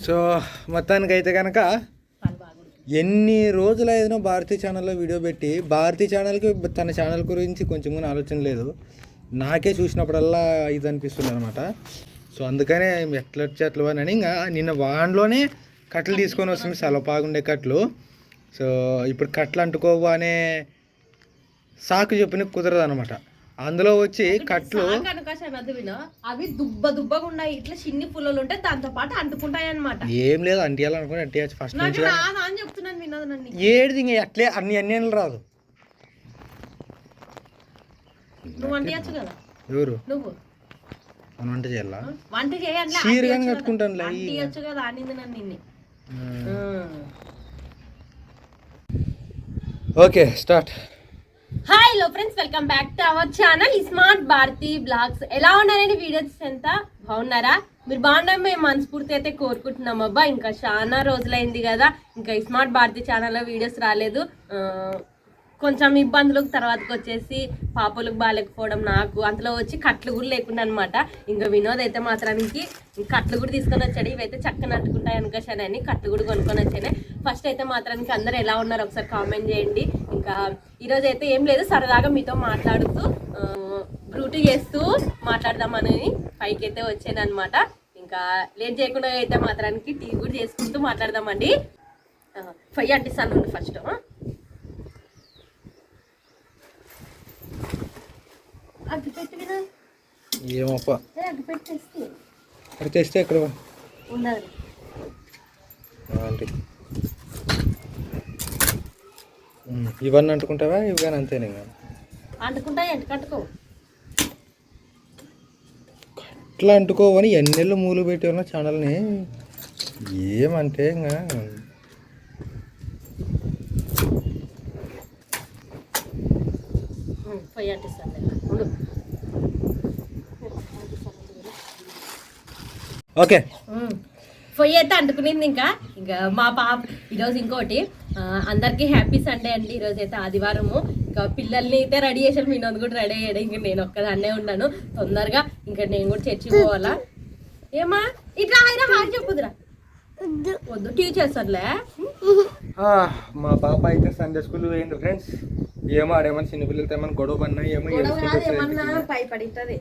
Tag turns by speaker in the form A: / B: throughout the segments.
A: So మొత్తానికి అయితే కనుక ఎన్ని రోజులు అయినా భారతీ ఛానల్లో వీడియో పెట్టి భారతీ ఛానల్కి తన ఛానల్ గురించి కొంచెం కూడా ఆలోచన లేదు. నాకే చూసినప్పుడల్లా ఇది అనిపిస్తుంది అనమాట సో అందుకనే ఎట్లా వచ్చేట్లు అని ఇంకా నిన్న వాన్లోనే కట్టలు తీసుకొని వస్తుంది చాలా బాగుండే కట్లు సో ఇప్పుడు కట్లు అంటుకోవు అనే సాకు చెప్పిన కుదరదు అనమాట అందులో వచ్చి కట్లు
B: అవి దుబ్బ దుబ్బగా ఉన్నాయి. ఇట్లా చిన్ని పుల్లలు ఉంటే దాంతో పాటు అంటుకుంటాయి అనమాట
A: ఏం లేదు అంటియాలనుకుని అంటియచ్చు. ఫస్ట్ నుంచి
B: అని చెప్తున్నాను నన్ను.
A: ఏడిది ఇంకా అట్లే అన్ని అన్ని రాదు.
B: నువ్వు వంటయచ్చు కదా?
A: ఎవరు?
B: నువ్వు.
A: వంట చేయాలా?
B: వంట చేయాలి
A: చీరగానే కట్టుకుంటానులే ఈ-
B: అంటియచ్చు కదా అనింది నన్ను నిన్ను.
A: Okay start.
B: Hi hello friends welcome back to our channel smart Bharathi blogs ఎలా ఉన్నారండి వీడియోస్ ఎంత? బాగున్నారా? మీరు బాగున్నారు మేము మనస్ఫూర్తి అయితే కోరుకుంటున్నాం అబ్బా. ఇంకా చాలా రోజులైంది కదా. ఇంకా స్మార్ట్ భారతి ఛానల్లో వీడియోస్ రాలేదు. కొంచెం ఇబ్బందులకు తర్వాతకి వచ్చేసి పాపలకు బాగాలేకపోవడం నాకు అంతలో వచ్చి కట్లు కూడా లేకుండా అనమాట ఇంకా వినోద్ అయితే మాత్రానికి కట్లు కూడా తీసుకొని వచ్చాడు. ఇవైతే చక్కని అంటుకుంటాయి అనుకోశానని కట్లు కూడా కొనుక్కొని వచ్చాను. ఫస్ట్ అయితే మాత్రానికి అందరు ఎలా ఉన్నారు ఒకసారి కామెంట్ చేయండి. ఇంకా ఈరోజు అయితే ఏం లేదు సరదాగా మీతో మాట్లాడుతూ బ్రూటీ చేస్తూ మాట్లాడదామని పైకి అయితే వచ్చాను అనమాట ఇంకా లేట్ చేయకుండా అయితే మాత్రానికి టీ కూడా చేసుకుంటూ మాట్లాడదామండి. ఫైవ్ అంటిస్తాను ఫస్ట్ అగ్గి పెట్టి వినా
A: ఏమప్ప? అక్కడ. తెస్తే ఎక్కడ ఇవన్నీ అంటుకుంటావా? ఇవి కానీ అంతేనే ఇంకా.
B: అంటుకుంటా
A: ఇట్లా అంటుకోవని ఎన్నెళ్ళు మూలు పెట్టి ఉన్న ఛానల్ని. ఏమంటే ఇంకా.
B: ఫైవ్ అంటిస్తాను
A: ఓకే.
B: పొయ్యి అయితే అంటుకునింది ఇంకా. ఇంకా మా పాప ఈరోజు ఇంకోటి అందరికీ హ్యాపీ సండే అండి ఈరోజు అయితే ఆదివారము. ఇంకా పిల్లల్ని అయితే రెడీ చేసాను మీ నన్ను కూడా రెడీ అయ్యాడు. ఇంకా నేను ఒక్కదాన్నే ఉన్నాను. తొందరగా ఇంకా నేను కూడా చర్చికి పోవాలా? ఏమా? ఇట్లా ఆయన హాయ్ చెప్పుదురా. వద్దు. చేస్తారులే
A: ఆ, మా పాప అయితే సండే స్కూల్ పోయింది ఫ్రెండ్స్. ఏమో ఆడేమన్నా చిన్న పిల్లలతో ఏమన్నా గొడవ పడినా ఏమో
B: గొడవ కాదు, ఏమన్నా
A: ఇంటికి.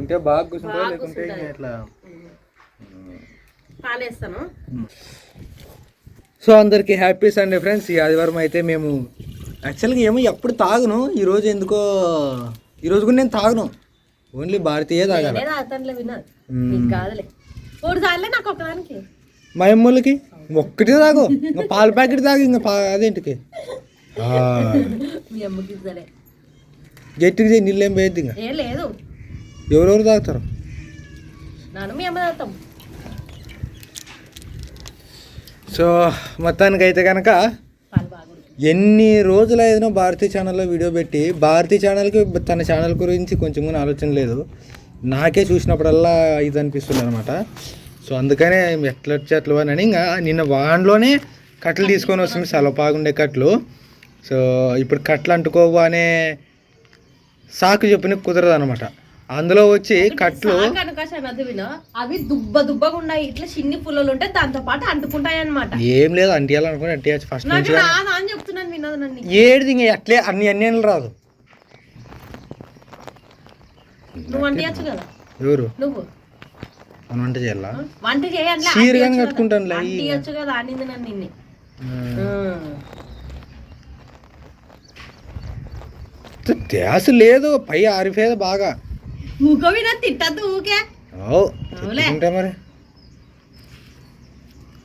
A: ఉంటే బాగా కూర్చుంటావు
B: బాగా
A: లేకుంటే. ఇట్లా
B: పాలేస్తాను.
A: సో అందరికీ హ్యాపీ సండే ఫ్రెండ్స్. ఈ ఆదివారం అయితే మేము యాక్చువల్గా ఏమో ఎప్పుడు తాగును. ఈరోజు ఎందుకో ఈరోజు కూడా నేను తాగను. ఓన్లీ భారతీయ తాగాలి. మా అమ్మోళ్ళకి ఒక్కటే తాగు. ఇంకా పాల ప్యాకెట్ తాగు ఇంకా అదేంటికి? చేయి నీళ్ళు ఏం పోయేది ఇంకా
B: లేదు.
A: ఎవరెవరు తాగుతారు?
B: నాన్న మీ అమ్మ తాగుతాం.
A: సో మొత్తానికి అయితే కనుక ఎన్ని రోజులు అయినా భారతీ ఛానల్లో వీడియో పెట్టి భారతీ ఛానల్కి తన ఛానల్ గురించి కొంచెం కూడా ఆలోచన లేదు. నాకే చూసినప్పుడల్లా ఇది అనిపిస్తుంది అనమాట సో అందుకనే ఎట్లా వచ్చి అట్లా అని ఇంకా నిన్న వాన్లోనే కట్టలు తీసుకొని వస్తుంది చాలా బాగుండే కట్లు సో ఇప్పుడు కట్లు అంటుకోవు అనే సాకు చెప్పిన కుదరదు అనమాట అందులో వచ్చి కట్లు
B: అవి దుబ్బ దుబ్బగా ఉన్నాయి ఇట్లా చిన్ని పుల్లలు ఉంటే దాంతో పాటు అంటుకుంటాయి అనమాట
A: ఏం లేదు అంటియాలనుకుని అంటియచ్చు ఫస్ట్ నుంచి
B: అని చెప్తున్నాను వినదు నన్ను
A: ఏడిది ఇంకా అట్లే అన్ని అన్ని రాదు
B: నువ్వు వంటయచ్చు కదా
A: ఎవరు
B: నువ్వు
A: మనం వంట చేయాలా
B: వంట చేయాలి
A: చీరగానే ఈ-
B: అంటియచ్చు కదా అనింది నన్ను నిన్ను
A: ధ్యాస లేదు పై ఆరిపోయేది బాగా
B: ఊకో విన తిట్టద్దు ఊకే.
A: తిట్టుకుంటే మరి?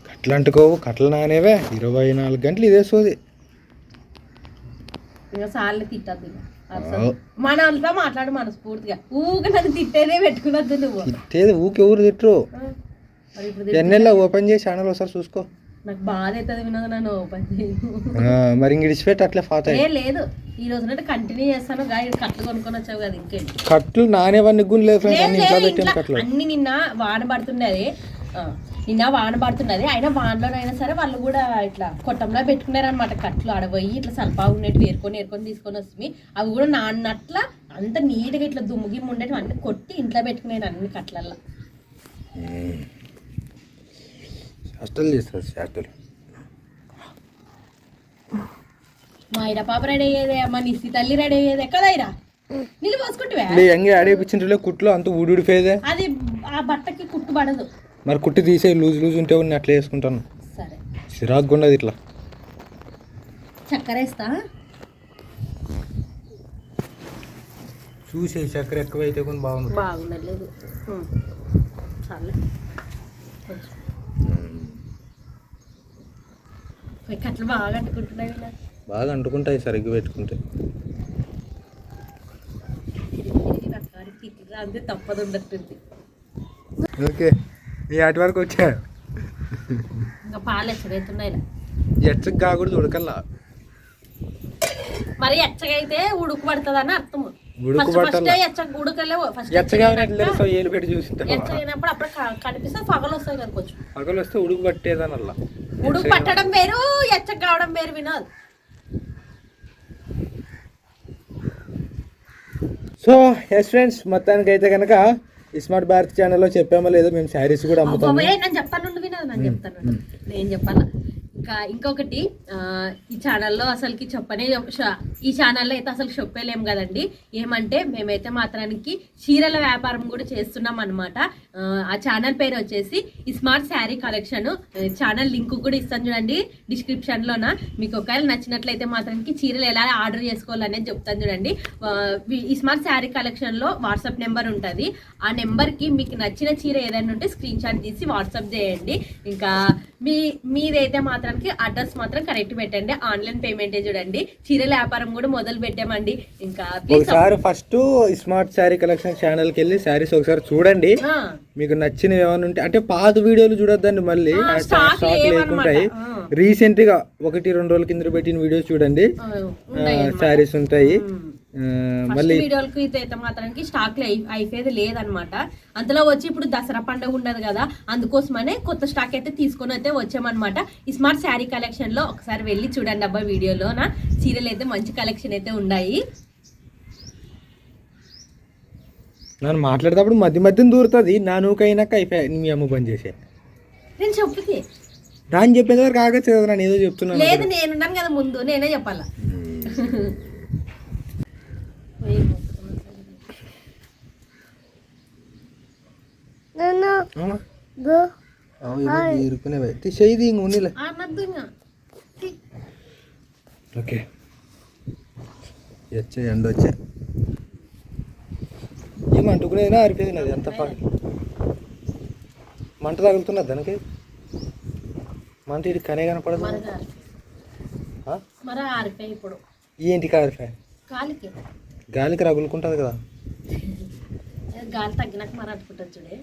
A: కట్లు అంటుకోవు కట్లు నానేవే. ఇరవై నాలుగు గంటలు ఇదే సోది.
B: సార్లు తిట్టద్దు మన వాళ్ళతో మాట్లాడు మనస్ఫూర్తిగా. ఊకే నన్ను తిట్టేదే పెట్టుకున్నద్దు నువ్వు.
A: తిట్టేది ఊకి ఎవరు తిట్టరు. ఎన్నెళ్ళ ఓపెన్ చేసి ఛానల్ ఒకసారి చూసుకో.
B: నాకు బాధ అవుతుంది వినోద్ నన్ను ఓపెన్
A: మరి ఇంక ఇడిచిపెట్టి అట్లే ఫాత
B: ఏ లేదు. ఈ రోజు నుండి కంటిన్యూ చేస్తాను. గా కట్లు కొనుక్కొని వచ్చావు కదా ఇంకేంటి?
A: కట్లు నానేవన్నీ గుని లేదు ఫ్రెండ్స్.
B: లేదు
A: అన్ని ఇంట్లో
B: లేదు
A: పెట్టాను
B: ఇంట్లో
A: కట్లు.
B: అన్ని నిన్న వాన పడుతున్నది. నిన్న వాన పడుతున్నది. అయినా వానలోనైనా సరే వాళ్ళు కూడా ఇట్లా కొట్టంలో పెట్టుకున్నారు అనమాట కట్లు ఆడపోయి ఇట్లా సల్పా ఉన్నట్టు ఏరుకొని ఏరుకొని తీసుకొని వస్తుంది. అవి కూడా నాన్నట్ల అంత నీట్గా ఇట్లా దుమ్ము గిమ్ము ఉండేవి అన్ని కొట్టి ఇంట్లో పెట్టుకునేది అన్ని కట్లల్లో.
A: హాస్టల్ చేస్తుంది చేష్టలు
B: మా ఇడ పాప రెడీ అయ్యేదే మా నిస్సి తల్లి రెడీ అయ్యేదే. కదా ఇరా నీళ్ళు పోసుకుంటువే?
A: లే ఎంగే ఆడేపించింటే కుట్లో అంత ఊడి ఫేదే
B: అది ఆ బట్టకి కుట్టు పడదు.
A: మరి కుట్టి తీసే లూజ్ లూజ్ ఉంటే నేను అట్లా వేసుకుంటాను
B: సరే.
A: చిరాకు ఉండదు ఇట్లా.
B: చక్కెర వేస్తా?
A: చూసే చక్కెర ఎక్కువ అయితే కొన్ని బాగుంది
B: బాగుండలేదు చాలే కొంచెం. బాగా అంటుకుంటున్నాయి
A: బాగా అంటుకుంటాయి సరిగ్గా పెట్టుకుంటే.
B: అంతే తప్పదు ఉండట్టుంది
A: ఓకే ఈ అటు వరకు వచ్చా?
B: ఇంకా పాలు ఎచ్చగైతున్నాయి ఇలా.
A: ఎచ్చకి కాకూడదు ఉడకల్లా.
B: మరి ఎచ్చగైతే ఉడుకు పడుతుంది అని అర్థము.
A: ఉడుకు
B: ఫస్ట్ ఫస్ట్
A: పట్టాల
B: ఎచ్చ ఉడకలే ఫస్ట్
A: ఎచ్చగా ఎట్లా తెలుసో ఏలు పెట్టి చూసింటావా
B: ఎచ్చగైనప్పుడు అప్పుడు కనిపిస్తే పగలు వస్తాయి
A: పగలు వస్తే ఉడుకు పట్టేదానల్లా
B: ఉడుకు పట్టడం వేరు ఎచ్చగ కావడం వేరు వినోద్.
A: సో ఎస్ ఫ్రెండ్స్ మొత్తానికి అయితే కనుక స్మార్ట్ భారత్ ఛానల్లో చెప్పామో లేదో మేము శారీస్ కూడా అమ్ముతాము.
B: నేను చెప్పాను వినోద్ నేను చెప్తాను నేను చెప్పాలా? ఇంకా ఇంకొకటి ఈ ఛానల్లో అసలుకి చెప్పనే ఈ ఛానల్లో అయితే అసలు చెప్పలేం కదండి. ఏమంటే మేమైతే మాత్రానికి చీరల వ్యాపారం కూడా చేస్తున్నాం అనమాట ఆ ఛానల్ పేరు వచ్చేసి ఈ smart sari collection channel link కూడా ఇస్తాను చూడండి డిస్క్రిప్షన్ లోన. మీకు ఒకవేళ నచ్చినట్లయితే మాత్రానికి చీరలు ఎలా ఆర్డర్ చేసుకోవాలనేది చెప్తాను చూడండి. ఈ స్మార్ట్ శారీ కలెక్షన్లో వాట్సాప్ నెంబర్ ఉంటుంది. ఆ నెంబర్కి మీకు నచ్చిన చీర ఏదైనా ఉంటే స్క్రీన్ షాట్ తీసి వాట్సాప్ చేయండి. ఇంకా మీ మీదైతే మాత్రానికి అడ్రస్ మాత్రం కరెక్ట్ పెట్టండి. ఆన్లైన్ పేమెంట్ చూడండి. చీరల వ్యాపారం కూడా మొదలు పెట్టామండి. ఇంకా
A: ఒకసారి ఫస్ట్ స్మార్ట్ శారీ కలెక్షన్ ఛానల్కి వెళ్ళి శారీస్ ఒకసారి చూడండి. మీకు నచ్చినవి ఏమైనా ఉంటే అంటే పాత వీడియోలు చూడొద్దండి మళ్ళీ. స్టాక్. లేకుంటాయి. రీసెంట్గా ఒకటి రెండు రోజుల కింద పెట్టిన వీడియోస్ చూడండి. శారీస్ ఉంటాయి. మళ్ళీ
B: వీడియోలకు అయితే మాత్రానికి స్టాక్ అయిపోయేది లేదనమాట అందులో వచ్చి ఇప్పుడు దసరా పండుగ ఉండదు కదా అందుకోసమనే కొత్త స్టాక్ అయితే తీసుకొని అయితే వచ్చామన్నమాట. ఈ స్మార్ట్ శారీ కలెక్షన్లో ఒకసారి వెళ్ళి చూడండి అబ్బా వీడియోలో నా చీరలు అయితే మంచి కలెక్షన్ అయితే ఉన్నాయి.
A: నన్ను మాట్లాడేటప్పుడు మధ్య మధ్యన దూరుతుంది. నా నూకైనాక అయిపోయా మీ అమ్మ పని చేసే.
B: నేను చెప్పితే
A: దాన్ని చెప్పేంత వరకు ఆగచ్చు కదా నేను ఏదో చెప్తున్నాను
B: లేదు నేనున్నాను కదా ముందు నేనే చెప్పాలా?
A: ఇరుకునేవే తీసేది ఇంక ఉన్నిలే.
B: అన్నద్దు ఇంకా.
A: ఓకే. వచ్చే ఎండ వచ్చే అంటుకునేదినా అరిపోయినది ఎంత పా మంట తగులుతున్నది దానికి. మంట ఇది కనే కనపడదు.
B: మరి గారి-
A: ఆ?
B: మరి ఆరిపోయి ఇప్పుడు.
A: ఏంటి కారిపోయి
B: గాలికి.
A: గాలికి రగులుకుంటుంది కదా.
B: గాలి తగ్గినాక మరి అనుకుంటుంది చూడే.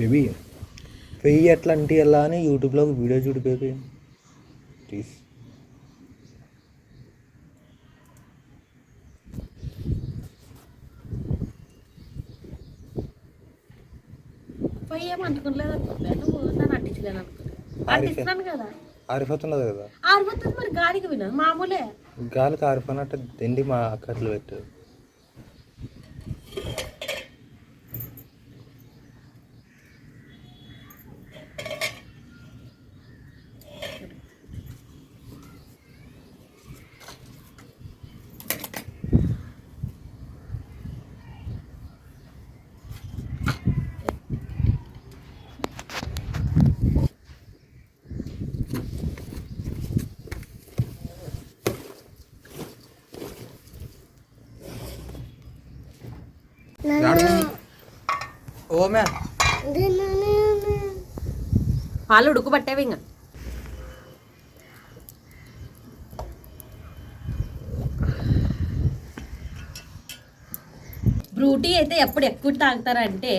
A: బేబీ పెయ్యి ఎట్లా అంటే ఎలా అని యూట్యూబ్లో ఒక వీడియో చూడు బేబీ. ప్లీజ్ ఆరిపోతున్నది కదా.
B: ఆరిపోతుంది మరి గాలికి వినా మామూలే.
A: గాలికి ఆరిపోయినట్టు తిండి మా అక్కర్లు పెట్టు. ఓమే
B: పాలు ఉడుకు పట్టేవి ఇంకా బ్రూటీ అయితే ఎప్పుడు ఎక్కువ తాగుతారంటే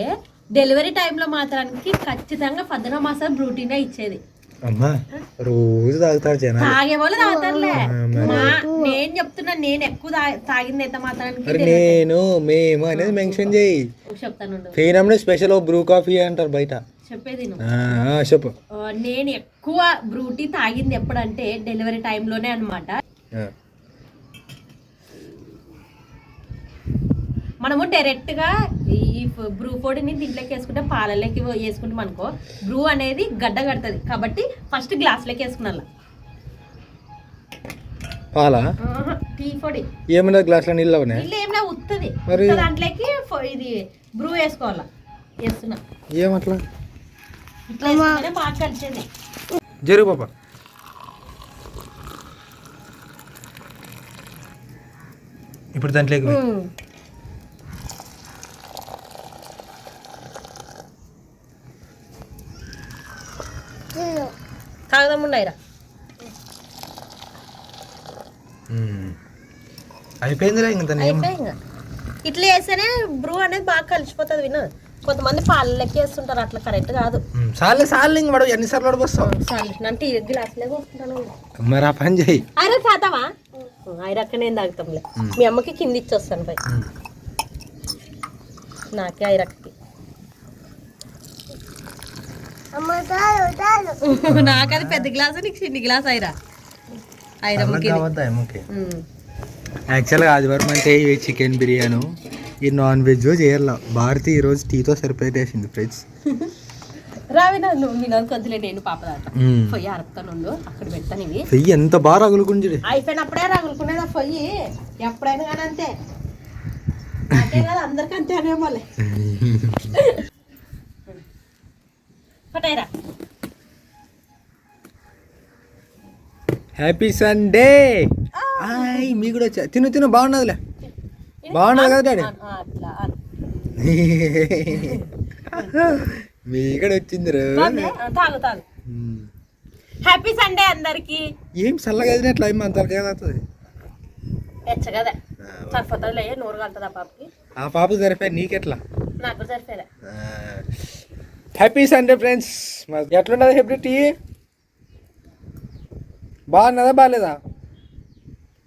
B: డెలివరీ టైంలో మాత్రానికి ఖచ్చితంగా పద్దన మాసాలు బ్రూటీనే ఇచ్చేది.
A: అమ్మా రోజు తాగుతారు జనాలు.
B: తాగే వాళ్ళు తాగుతారులే.
A: మరి.
B: మా నేను చెప్తున్నా నేను ఎక్కువ తాగింది మాత్రానికి
A: మరి నేను మేము అనేది మెన్షన్ చేయి.
B: చెప్తాను
A: స్పెషల్ బ్రూ కాఫీ అంటారు బయట.
B: చెప్పేది
A: చెప్పు.
B: నేను ఎక్కువ బ్రూటీ తాగింది ఎప్పుడంటే డెలివరీ టైంలోనే అన్నమాట. మనము డైరెక్ట్గా ఈ బ్రూ పొడిని దీంట్లోకి వేసుకుంటే పాలలోకి వేసుకుంటాం అనుకో. బ్రూ అనేది గడ్డ కడుతుంది. కాబట్టి ఫస్ట్ గ్లాస్లోకి వేసుకున్నాల
A: పాలా?
B: టీ పొడి.
A: ఏమన్నా గ్లాసులో నీళ్ళు అవనే
B: ఇల్లు ఏమైనా ఉత్తది. దాంట్లోకి ఇది బ్రూ వేసుకోవాలా. వేస్తున్నా.
A: ఏమట్లా
B: ఇట్లా బాగా కలిసేది.
A: జరుగు పాప. ఇప్పుడు దాంట్లోకి ఉమ్. అయిపోయిందిరా ఇంక
B: ఇట్లా వేస్తేనే బ్రూ అనేది బాగా కలిసిపోతుంది విను. కొంతమంది పాలు లెక్క వేస్తుంటారు అట్లా కరెక్ట్ కాదు.
A: ఇంక ఎన్నిసార్లు అడుగుస్తావు
B: చాలు అంటే గ్లాసులే పోసుకుంటాను
A: మరి ఆ పని చేయి.
B: ఐరా తాతావా? ఐరక్క నేను తాగుతాంలే. మీ అమ్మకి కింద ఇచ్చొస్తాను పై
A: ఉమ్.
B: నాకే ఐరక్కకి నాకు అది పెద్ద గ్లాసు నీకు చిన్ని గ్లాస్
A: ఏమోకే యాక్చువల్గా ఆదివారం అంటే ఇవి చికెన్ బిర్యానీ ఈ నాన్ వెజ్ చేయాల భారతి ఈరోజు టీతో సరిపెట్టేసింది ఫ్రెండ్స్.
B: రావి నువ్వు మీ నాకు వద్దులే నేను పాప దాట పొయ్యి అరుపుతానుండు అక్కడ పెడతాను ఇవి.
A: ఎంత బాగా రగులుకుంటుంది
B: అయిపోయినప్పుడే రగులుకునేది ఆ పొయ్యి? ఎప్పుడైనా కానీ అంతే. నాకే కాదు అందరికీ అంతే అనేమోలే
A: హ్యాపీ సండే ఆయ్ మీ కూడా వచ్చా. తిను తిను బాగున్నదిలే. బాగున్నది కదా డాడీ. మీ ఇక్కడ వచ్చింది
B: తాగు తాగు. హ్యాపీ సండే అందరికి.
A: ఏం చల్లగా అదినట్లు అయ్యి మన అవుతుంది
B: తెచ్చగదే సరిపోతుందిలే నూరు కలుతుంది ఆ పాపకి?
A: ఆ పాప సరిపోయి నీకెట్లా?
B: నాకు కూడా సరిపోయలే.
A: హ్యాపీ సండే ఫ్రెండ్స్ ఎట్లున్నది హెబ్రి టీ బాగున్నదా బాగాలేదా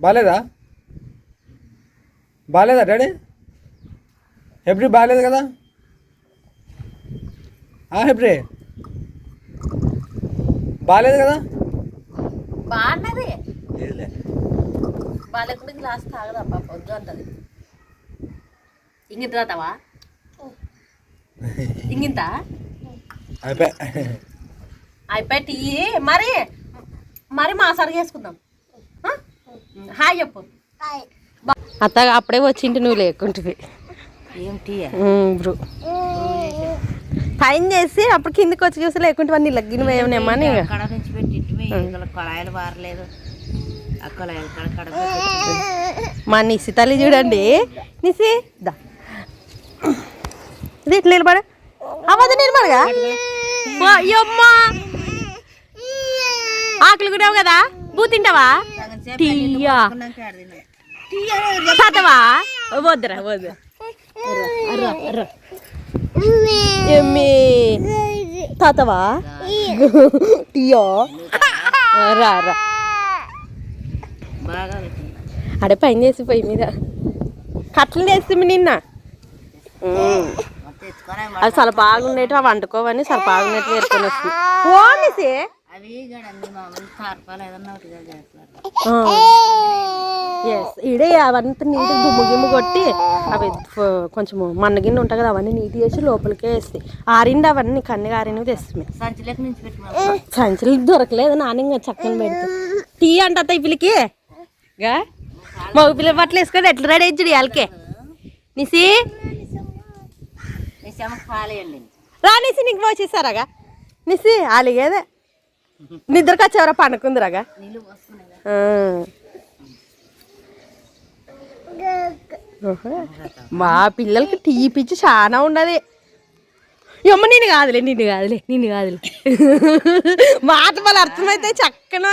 A: బాగాలేదా బాగాలేదా డాడీ? హెబ్రి బాగాలేదు కదా? ఆ హెబ్రి బాగాలేదు కదా?
B: బాగున్నది. బాగాలేకుండా గ్లాస్ తాగదా పాప వద్దు అంటది. ఇంగింత తాతావా ఇంగింత?
A: అయిపోయి
B: అయిపోయి టీ మరి మరి మా సరిగా వేసుకుందాం? హాయ్ చెప్పు. అత్త అప్పుడే వచ్చింటి నువ్వు లేకుంటివి. బ్రూ. పైన చేసి అప్పుడు కిందికి వచ్చి చూసి లేకుంటే వాడిని లగ్గిన
C: ఇక్కడ కొళాయిలు వారలేదు. ఆ కొళాయిలు కడ కడ
B: మా నిసి తల్లి చూడండి. నిసి దా. ఇది ఇట్లా నిలబడు? అవ్వదు నిలబడగా? అయ్యమ్మా ఆకలి కూడా కదా? బూ తింటావా? టీయా. తాతవా? వద్దురా వద్దు. తాతవా? టీయా? రా రా. అడే పైన చేసి పొయ్యి మీద. కట్టలు చేసి నిన్న. అవి చాలా బాగుండేటి అవి వండుకోవని చాలా బాగున్నట్టు వేసుకొని వస్తుంది. ఓ నిసి
C: అవి కదండి మామూలు కార్పాలు ఏదన్నా ఒకటిగా చేస్తారు.
B: ఎస్ ఈడే అవంతా నీట్గా దుమ్ము గిమ్ము కొట్టి అవి కొంచెము మన్నగిన్నె ఉంటుంది కదా అవన్నీ నీట్ చేసి లోపలికే వేస్తాయి ఆరిండి అవన్నీ కన్ను ఆరినవి తెస్తుంది సంచులు దొరకలేదు నాన్న ఇంకా చక్కని పెడితే. టీ అంట ఈ పిల్లకి? గా? మగ పిల్ల బట్టలు వేసుకొని ఎట్లా రెడీ అయ్యి వాళ్ళకే నిసి
C: నిశామ పాలేయండి
B: రా నిసి నీకు వచ్చేసారాగా నిసి అలిగేదే నిద్రకు వచ్చేవరా పండుకుందిరాగా. మా పిల్లలకి టీ పిచ్చి చాలా ఉండదు అమ్మ నేను కాదులే నిన్ను కాదులే నిన్ను కాదులే. మాట వాళ్ళు అర్థమైతే చక్కన